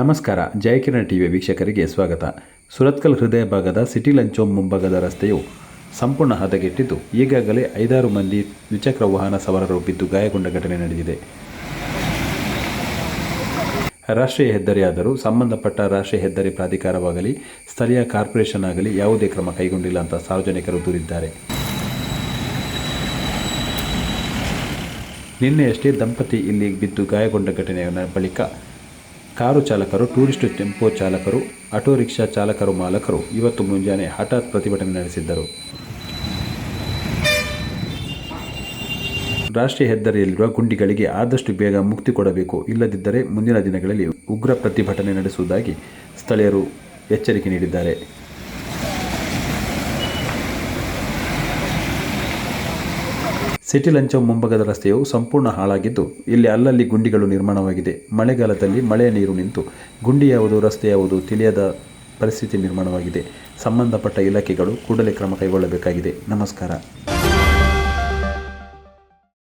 ನಮಸ್ಕಾರ, ಜಯಕಿರಣ ಟಿವಿ ವೀಕ್ಷಕರಿಗೆ ಸ್ವಾಗತ. ಸುರತ್ಕಲ್ ಹೃದಯ ಭಾಗದ ಸಿಟಿ ಲಂಚೋಮ್ ಮುಂಭಾಗದ ರಸ್ತೆಯು ಸಂಪೂರ್ಣ ಹದಗೆಟ್ಟಿದ್ದು, ಈಗಾಗಲೇ ಐದಾರು ಮಂದಿ ದ್ವಿಚಕ್ರ ವಾಹನ ಸವಾರರು ಬಿದ್ದು ಗಾಯಗೊಂಡ ಘಟನೆ ನಡೆದಿದೆ. ರಾಷ್ಟ್ರೀಯ ಹೆದ್ದಾರಿಯಾದರೂ ಸಂಬಂಧಪಟ್ಟ ರಾಷ್ಟ್ರೀಯ ಹೆದ್ದಾರಿ ಪ್ರಾಧಿಕಾರವಾಗಲಿ, ಸ್ಥಳೀಯ ಕಾರ್ಪೊರೇಷನ್ ಆಗಲಿ ಯಾವುದೇ ಕ್ರಮ ಕೈಗೊಂಡಿಲ್ಲ ಅಂತ ಸಾರ್ವಜನಿಕರು ದೂರಿದ್ದಾರೆ. ನಿನ್ನೆಯಷ್ಟೇ ದಂಪತಿ ಇಲ್ಲಿ ಬಿದ್ದು ಗಾಯಗೊಂಡ ಘಟನೆಯ ಬಳಿಕ ಕಾರು ಚಾಲಕರು, ಟೂರಿಸ್ಟ್ ಟೆಂಪೋ ಚಾಲಕರು, ಆಟೋ ರಿಕ್ಷಾ ಚಾಲಕರು ಮಾಲಕರು ಇವತ್ತು ಮುಂಜಾನೆ ಹಠಾತ್ ಪ್ರತಿಭಟನೆ ನಡೆಸಿದ್ದರು. ರಾಷ್ಟ್ರೀಯ ಹೆದ್ದಾರಿಯಲ್ಲಿರುವ ಗುಂಡಿಗಳಿಗೆ ಆದಷ್ಟು ಬೇಗ ಮುಕ್ತಿ ಕೊಡಬೇಕು, ಇಲ್ಲದಿದ್ದರೆ ಮುಂದಿನ ದಿನಗಳಲ್ಲಿ ಉಗ್ರ ಪ್ರತಿಭಟನೆ ನಡೆಸುವುದಾಗಿ ಸ್ಥಳೀಯರು ಎಚ್ಚರಿಕೆ ನೀಡಿದ್ದಾರೆ. ಸಿಟಿ ಲಂಚೌ ಮುಂಭಾಗದ ರಸ್ತೆಯು ಸಂಪೂರ್ಣ ಹಾಳಾಗಿದ್ದು, ಇಲ್ಲಿ ಅಲ್ಲಲ್ಲಿ ಗುಂಡಿಗಳು ನಿರ್ಮಾಣವಾಗಿದೆ. ಮಳೆಗಾಲದಲ್ಲಿ ಮಳೆಯ ನೀರು ನಿಂತು ಗುಂಡಿ ಯಾವುದು ರಸ್ತೆ ಯಾವುದು ತಿಳಿಯದ ಪರಿಸ್ಥಿತಿ ನಿರ್ಮಾಣವಾಗಿದೆ. ಸಂಬಂಧಪಟ್ಟ ಇಲಾಖೆಗಳು ಕೂಡಲೇ ಕ್ರಮ ಕೈಗೊಳ್ಳಬೇಕಾಗಿದೆ. ನಮಸ್ಕಾರ.